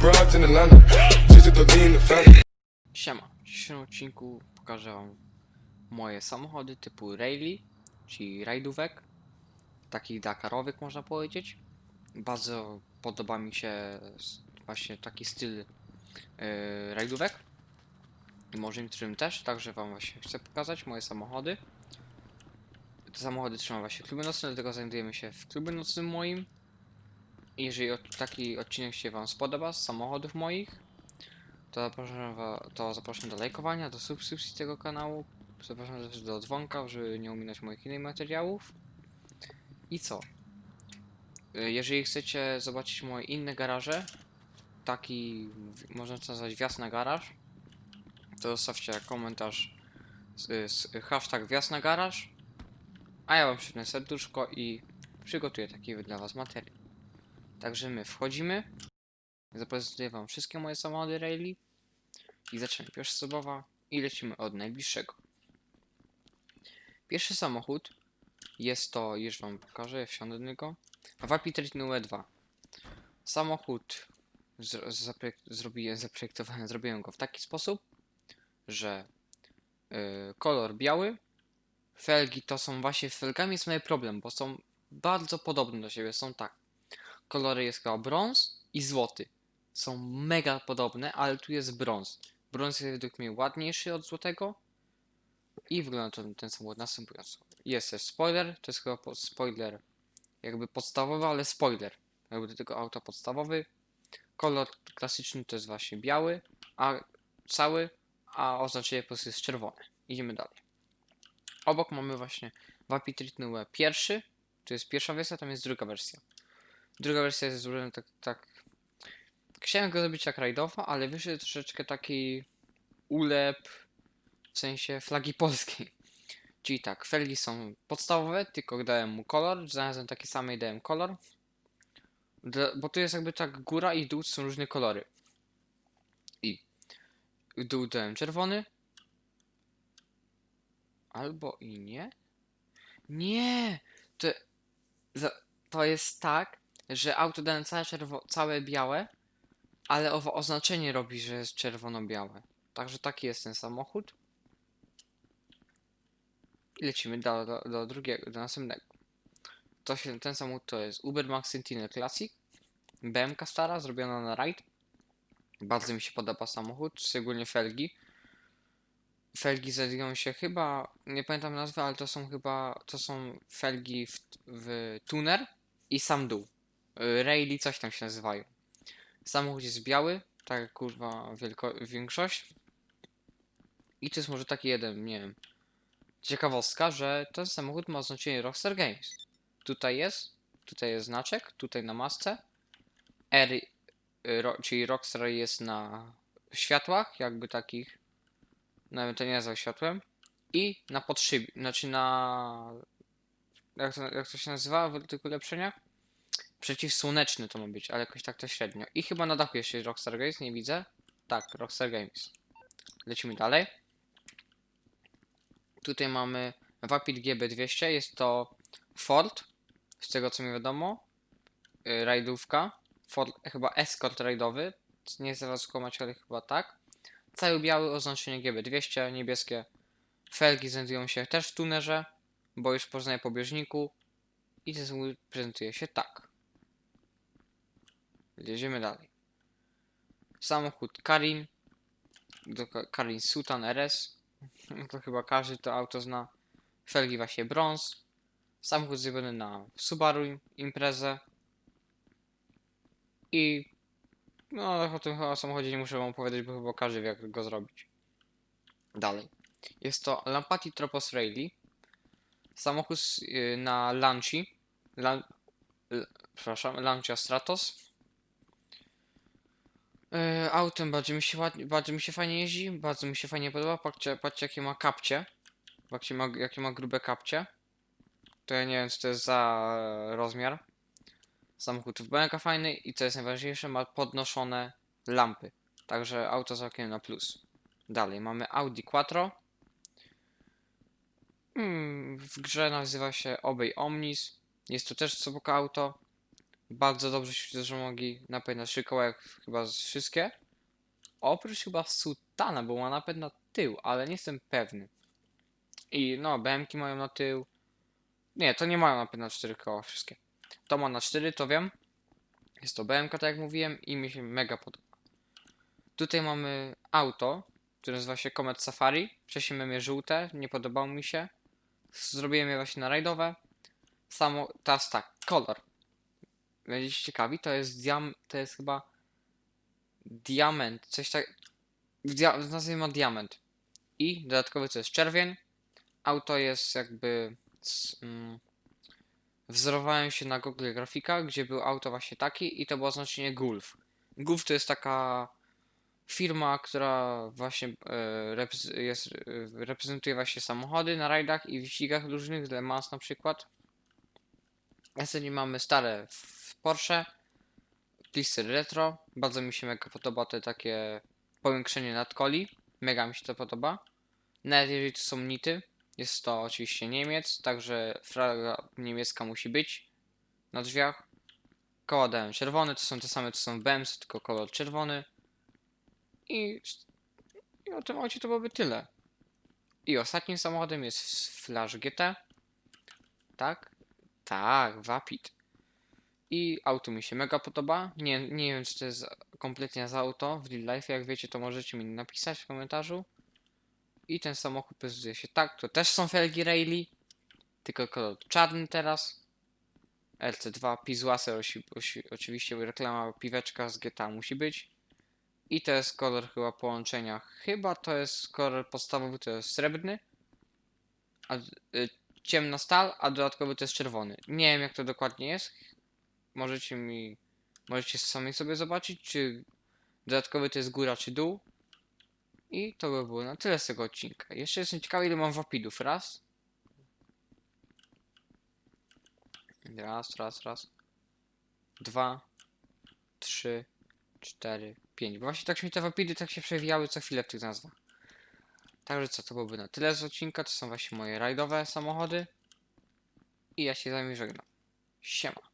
broads. Siema, w dzisiejszym odcinku pokażę wam moje samochody typu Rayleigh, czyli rajdówek, takich Dakarowych można powiedzieć. Bardzo podoba mi się właśnie taki styl yy, rajdówek. I może niektórym też, także wam właśnie chcę pokazać moje samochody. Te samochody trzymam właśnie w klubie nocnym, dlatego znajdujemy się w klubie nocnym moim. Jeżeli taki odcinek się wam spodoba z samochodów moich, to zapraszam, to zapraszam do lajkowania, do subskrypcji tego kanału. Zapraszam też do dzwonka, żeby nie ominąć moich innych materiałów. I co? Y, Jeżeli chcecie zobaczyć moje inne garaże, taki można to nazwać wjazd na garaż, to zostawcie komentarz z, z hashtag wjazd na garaż, a ja wam przypnę serduszko i przygotuję taki dla was materiał. Także my wchodzimy. Zaprezentuję wam wszystkie moje samochody Rayleigh i zaczynamy pierwsza osobowa i lecimy od najbliższego. Pierwszy samochód jest to, już wam pokażę, wsiądę do niego. Vapid Nume 2. Samochód z, zaprojek zrobiłem, zrobiłem go w taki sposób, że y, kolor biały, felgi to są właśnie, felgami jest mały problem, bo są bardzo podobne do siebie, są tak. Kolory jest chyba brąz i złoty. Są mega podobne, ale tu jest brąz. Brąz jest według mnie ładniejszy od złotego. I wygląda to ten samochód następująco. Jest też spoiler, to jest chyba po- spoiler jakby podstawowy, ale spoiler. Jakby do tego auta podstawowy. Kolor klasyczny to jest właśnie biały, a cały, a oznaczenie po prostu jest czerwone. Idziemy dalej. Obok mamy właśnie Vapid Ritnue pierwszy, to jest pierwsza wersja, tam jest druga wersja. Druga wersja jest zrobiona tak, tak. Chciałem go zrobić jak rajdowo, ale wyszedł troszeczkę taki ulep w sensie flagi polskiej. Czyli tak, felgi są podstawowe, tylko dałem mu kolor, znalazłem taki sam i dałem kolor. Dla, bo tu jest jakby tak góra i dół są różne kolory. I dół dałem czerwony. Albo i nie. Nie! To, to jest tak, że auto dałem całe, czerwo, całe białe, ale owo oznaczenie robi, że jest czerwono-białe. Także taki jest ten samochód. I lecimy do, do, do drugiego, do następnego. To się, ten samochód to jest Uber Max Sentinel Classic. BMK stara, zrobiona na ride. Bardzo mi się podoba samochód, szczególnie felgi. Felgi znajdują się chyba, nie pamiętam nazwy, ale to są chyba, to są felgi w, w tuner i sam dół. Y, Rayleigh coś tam się nazywają. Samochód jest biały, tak jak kurwa wielko, większość. I to jest może taki jeden, nie wiem, ciekawostka, że ten samochód ma oznaczenie Rockstar Games. Tutaj jest, tutaj jest znaczek, tutaj na masce. R, y, ro, czyli Rockstar jest na światłach, jakby takich, nawet to nie nazwał światłem. I na podszybie, znaczy na, jak to, jak to się nazywa w tych ulepszeniach? Przeciwsłoneczny to ma być, ale jakoś tak to średnio. I chyba na dachu jeszcze jest Rockstar Games, nie widzę. Tak, Rockstar Games. Lecimy dalej. Tutaj mamy Vapid GB200, jest to Ford, z tego co mi wiadomo. Yy, rajdówka. Ford, chyba Escort rajdowy. Nie chcę was skłamać, ale chyba tak. Cały biały, oznaczenie GB200, niebieskie. Felgi znajdują się też w tunerze, bo już poznaję po bieżniku. I ten prezentuje się tak. Jedziemy dalej. Samochód Karin. Do Ka- Karin Sultan RS. To chyba każdy to auto zna. Felgi właśnie brąz. Samochód zrobiony na Subaru im- imprezę. I no o tym chyba samochodzie nie muszę wam opowiadać, bo chyba każdy wie jak go zrobić. Dalej. Jest to Lampati Tropos Rayleigh. Samochód y, na Lanci. Lan, przepraszam, Lancia Stratos. Yy, autem bardzo mi się ładnie, bardzo mi się fajnie jeździ, bardzo mi się fajnie podoba. Patrzcie, patrzcie jakie ma kapcie. Patrzcie ma, jakie ma grube kapcie. To ja nie wiem co to jest za rozmiar. Samochód w BMK fajny i co jest najważniejsze, ma podnoszone lampy. Także auto całkiem na plus. Dalej mamy Audi Quattro. Hmm, w grze nazywa się Obey Omnis. Jest to też spoko auto. Bardzo dobrze mogli napęd na trzy koła, jak chyba wszystkie. Oprócz chyba Sultana, bo ma napęd na tył, ale nie jestem pewny. I no, BMki mają na tył. Nie, to nie mają napęd na cztery koła wszystkie. To ma na cztery, to wiem. Jest to BMK, tak jak mówiłem, i mi się mega podoba. Tutaj mamy auto, które nazywa się Comet Safari. Miałem je żółte, nie podobało mi się. Zrobiłem je właśnie na rajdowe. Samo, teraz tak, kolor. Będziecie ciekawi, to jest diam, to jest chyba diament, coś tak, dia, nazwie ma diament. I dodatkowy to jest czerwień. Auto jest jakby, z, mm, wzorowałem się na Google Grafika, gdzie był auto właśnie taki i to było oznaczenie Gulf. Gulf to jest taka firma, która właśnie e, jest, e, reprezentuje właśnie samochody na rajdach i wyścigach różnych, Le Mans na przykład. Następnie mamy stare w Porsche, Twister Retro. Bardzo mi się mega podoba te takie powiększenie nadkoli. Mega mi się to podoba. Nawet jeżeli to są nity, jest to oczywiście Niemiec, także flaga niemiecka musi być na drzwiach. Koła dają czerwone, to są te same, co są w BMS, tylko kolor czerwony. I, I o tym aucie to byłoby tyle. I ostatnim samochodem jest Flash GT. Tak? Tak, Vapid. I auto mi się mega podoba. Nie, nie wiem, czy to jest kompletnie za auto w real life. Jak wiecie, to możecie mi napisać w komentarzu. I ten samochód prezentuje się tak. To też są felgi Rayleigh. Tylko kolor czarny teraz. LC2, Pizwaser osi- osi- oczywiście reklama piweczka z GTA musi być. I to jest kolor chyba połączenia. Chyba to jest kolor podstawowy, to jest srebrny. A y, ciemna stal, a dodatkowy to jest czerwony. Nie wiem jak to dokładnie jest. Możecie mi. Możecie sami sobie zobaczyć, czy dodatkowy to jest góra czy dół. I to by było na tyle z tego odcinka. Jeszcze jestem ciekawy ile mam wapidów. Raz. Raz, raz, raz. Dwa. Trzy. Cztery. Pięć. Bo właśnie tak mi te wapidy tak się przewijały co chwilę w tych nazwach. Także co, to byłoby na tyle z odcinka. To są właśnie moje rajdowe samochody. I ja się z wami żegnam. Siema.